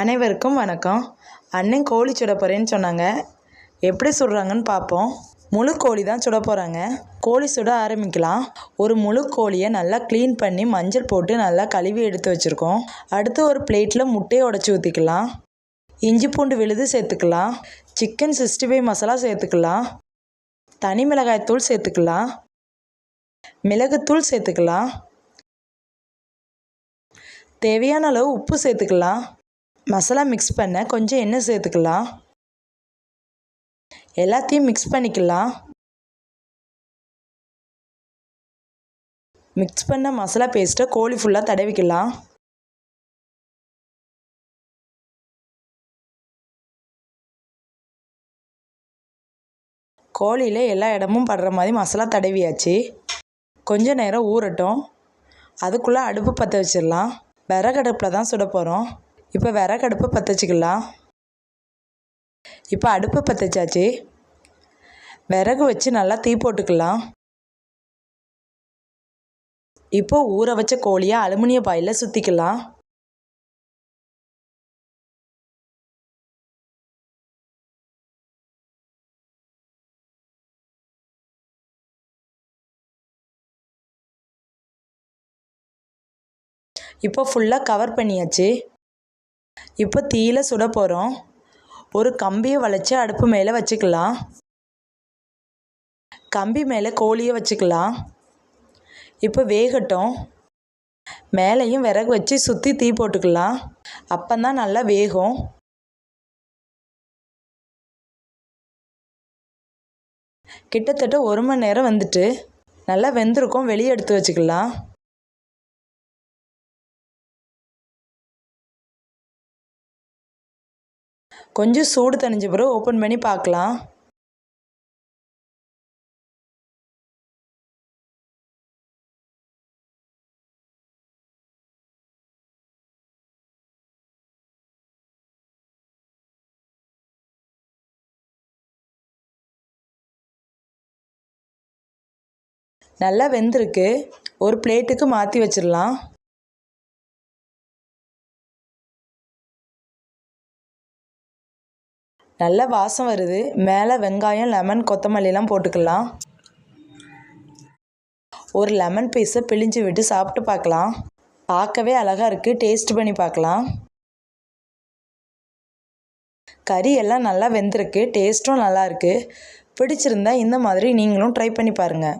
அனைவருக்கும் வணக்கம். அண்ணன் கோழி சுட போகிறேன்னு சொன்னாங்க. எப்படி சுடுறாங்கன்னு பார்ப்போம். முழு கோழி தான் சுட போகிறாங்க கோழி சுட ஆரம்பிக்கலாம். ஒரு முழு கோழியை நல்லா க்ளீன் பண்ணி மஞ்சள் போட்டு நல்லா கழுவி எடுத்து வச்சுருக்கோம். அடுத்து ஒரு பிளேட்டில் முட்டையை உடச்சி ஊற்றிக்கலாம் இஞ்சி பூண்டு விழுது சேர்த்துக்கலாம். சிக்கன் சிக்ஸ்டி ஃபைவ் மசாலா சேர்த்துக்கலாம். தனி மிளகாய் தூள் சேர்த்துக்கலாம். மிளகுத்தூள் சேர்த்துக்கலாம். தேவையான அளவு உப்பு சேர்த்துக்கலாம். மசாலா மிக்ஸ் பண்ண கொஞ்சம் எண்ணெய் சேர்த்துக்கலாம். எல்லாத்தையும் மிக்ஸ் பண்ணிக்கலாம். மிக்ஸ் பண்ண மசாலா பேஸ்ட்டை கோழி ஃபுல்லாக தடவிக்கலாம். கோழியில் எல்லா இடமும் படுற மாதிரி மசாலா தடவியாச்சு. கொஞ்ச நேரம் ஊறட்டும். அதுக்குள்ளே அடுப்பு பற்ற வச்சிடலாம். விறகடுப்பில் தான் சுட போகிறோம் இப்போ விறகடுப்பு பற்ற வச்சுக்கலாம் இப்போ அடுப்பு பற்ற வச்சாச்சு விறகு வச்சு நல்லா தீ போட்டுக்கலாம் இப்போ ஊற வச்ச கோழியை அலுமினிய பாயில் சுற்றிக்கலாம் இப்போ ஃபுல்லாக கவர் பண்ணியாச்சு. இப்போ தீயில சுட போகிறோம் ஒரு கம்பியை வளைச்சி அடுப்பு மேலே வச்சுக்கலாம். கம்பி மேலே கோழியை வச்சுக்கலாம். இப்போ வேகட்டும். மேலேயும் விறகு வச்சு சுற்றி தீ போட்டுக்கலாம். அப்போந்தான் நல்லா வேகும். கிட்டத்தட்ட ஒரு மணி நேரம் வந்துட்டு நல்லா வெந்திருக்கும். வெளியே எடுத்து வச்சுக்கலாம். கொஞ்சம் சூடு தணிஞ்ச பிறகு ஓப்பன் பண்ணி பார்க்கலாம். நல்லா வெந்திருக்கு. ஒரு பிளேட்டுக்கு மாற்றி வச்சிடலாம். நல்ல வாசம் வருது. மேலே வெங்காயம் லெமன் கொத்தமல்லிலாம் போட்டுக்கலாம். ஒரு லெமன் பீஸை பிழிஞ்சு விட்டு சாப்பிட்டு பார்க்கலாம். பார்க்கவே அழகாக இருக்குது டேஸ்ட் பண்ணி பார்க்கலாம். கறி எல்லாம் நல்லா வெந்திருக்கு. டேஸ்ட்டும் நல்லா இருக்குது பிடிச்சிருந்தா இந்த மாதிரி நீங்களும் ட்ரை பண்ணி பாருங்கள்